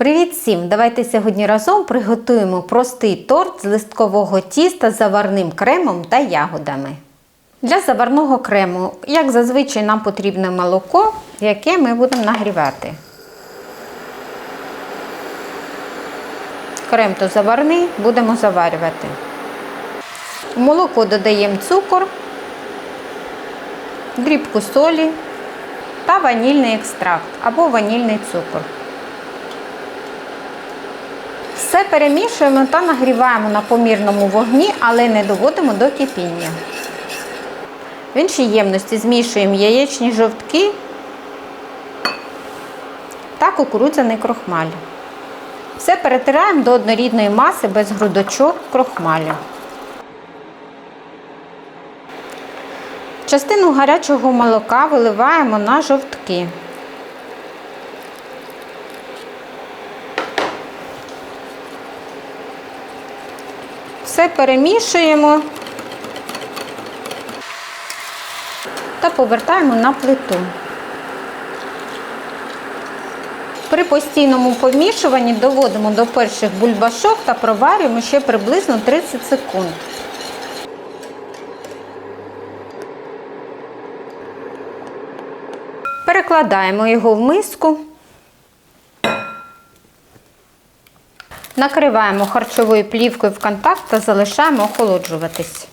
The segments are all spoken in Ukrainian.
Привіт всім! Давайте сьогодні разом приготуємо простий торт з листкового тіста з заварним кремом та ягодами. Для заварного крему, як зазвичай, нам потрібне молоко, яке ми будемо нагрівати. Крем то заварний будемо заварювати. В молоко додаємо цукор, дрібку солі та ванільний екстракт або ванільний цукор. Все перемішуємо та нагріваємо на помірному вогні, але не доводимо до кипіння. В іншій ємності змішуємо яєчні жовтки та кукурудзяний крохмаль. Все перетираємо до однорідної маси без грудочок крохмалю. Частину гарячого молока виливаємо на жовтки. Все перемішуємо та повертаємо на плиту. При постійному помішуванні доводимо до перших бульбашок та проварюємо ще приблизно 30 секунд. Перекладаємо його в миску. Накриваємо харчовою плівкою в контакт та залишаємо охолоджуватись.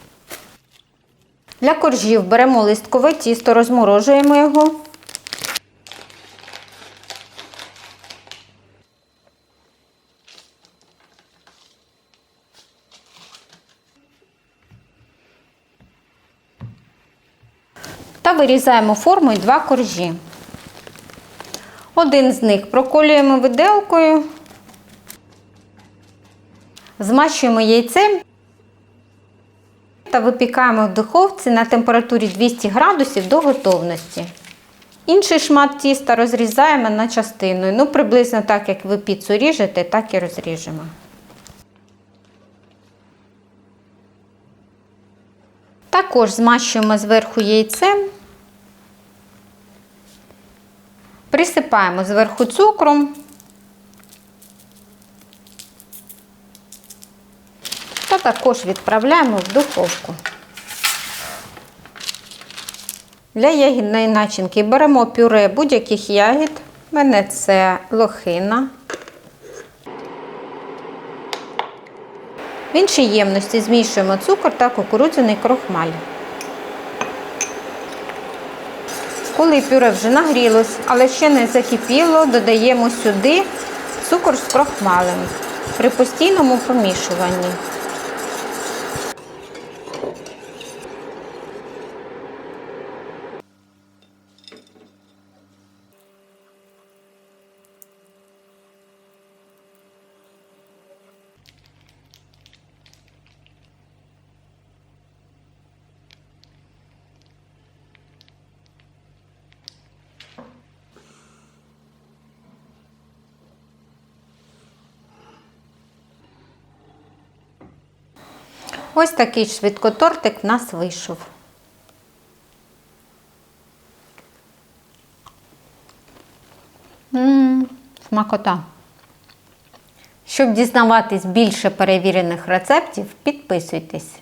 Для коржів беремо листкове тісто, розморожуємо його. Та вирізаємо формою два коржі. Один з них проколюємо виделкою, змащуємо яйцем та випікаємо в духовці на температурі 200 градусів до готовності. Інший шмат тіста розрізаємо на частину. Ну, приблизно так, як ви піцу ріжете, так і розріжемо. Також змащуємо зверху яйцем, присипаємо зверху цукром та також відправляємо в духовку. Для ягідної начинки беремо пюре будь-яких ягід. У мене це лохина. В іншій ємності змішуємо цукор та кукурудзяний крохмаль. Коли пюре вже нагрілось, але ще не закипіло, додаємо сюди цукор з крохмалем при постійному помішуванні. Ось такий швидкотортик в нас вийшов. Ммм, смакота. Щоб дізнаватись більше перевірених рецептів, підписуйтесь.